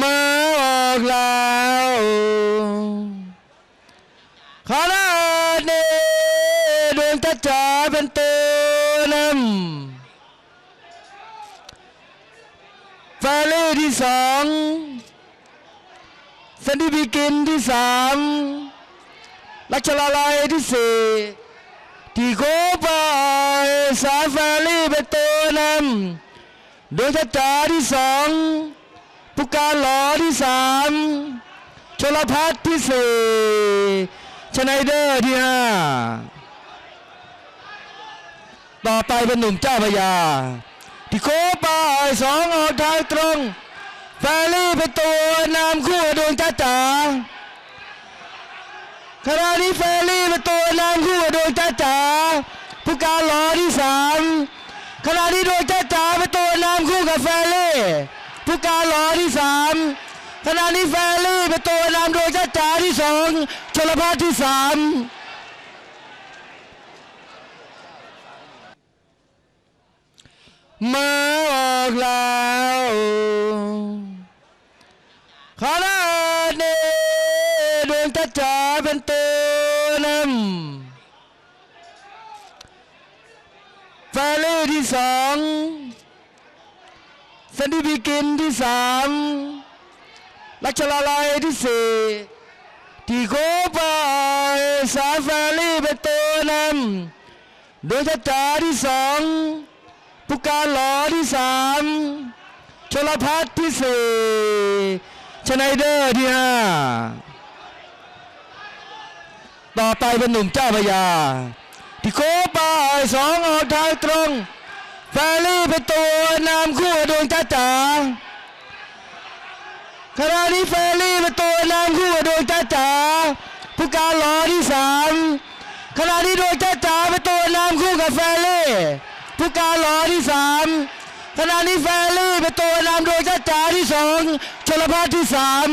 มาออกแล้วขณะนี้ดวงตาจ๋าเป็นตัวนำฟาเล่ที่สองสันดิบิกินที่สามลักชลาลายที่สี่ที่โคบายสาฟาเล่เป็นตัวนำดวงตาจ๋าที่สอง ผู้การหลอที่สามชลพัฒน์ที่สี่ชไนเดอร์ที่ห้าต่อไปเป็นหนุ่มเจ้าพยาที่โคปายสองออกทางตรงแฟรี่เป็นตัวนำคู่ดวงจ้าจ๋าขณะนี้แฟรี่เป็นตัวนำคู่ดวงจ้าจ๋าผู้การหลอที่สามขณะนี้ดวงจ้าจ๋าเป็นตัวนำคู่กับแฟรี่ ผู้การหลอที่สามขณะนี้แฟรี่เป็นตัวนำโดยจ้าจ๋าที่สองชลพัฒน์ที่สามมาออกแล้วขณะนี้ดวงจ้าจ๋าเป็นตัวนำแฟรี่ที่สอง นดิบิกินที่สามลักชลาลายที่สี่ที่โคบายสาฟารีเป็นตัวนำโดยจ้าจ๋าที่สองผู้การหลอที่สามชลพัฒน์ที่สี่ชไนเดอร์ที่ห้าต่อไปเป็นหนุ่มเจ้าพยาที่โคบายสองออกทางตรง แฟรี่เป็นตัวนำคู่ดวงจ้าจ๋าขณะนี้แฟรี่เป็นตัวนำคู่ดวงจ้าจ๋าผู้การหลอที่สามขณะนี้ดวงจ้าจ๋าเป็นตัวนำคู่กับแฟรี่ผู้การหลอที่สามขณะนี้แฟรี่เป็นตัวนำดวงจ้าจ๋าที่สองชลพัฒน์ที่สาม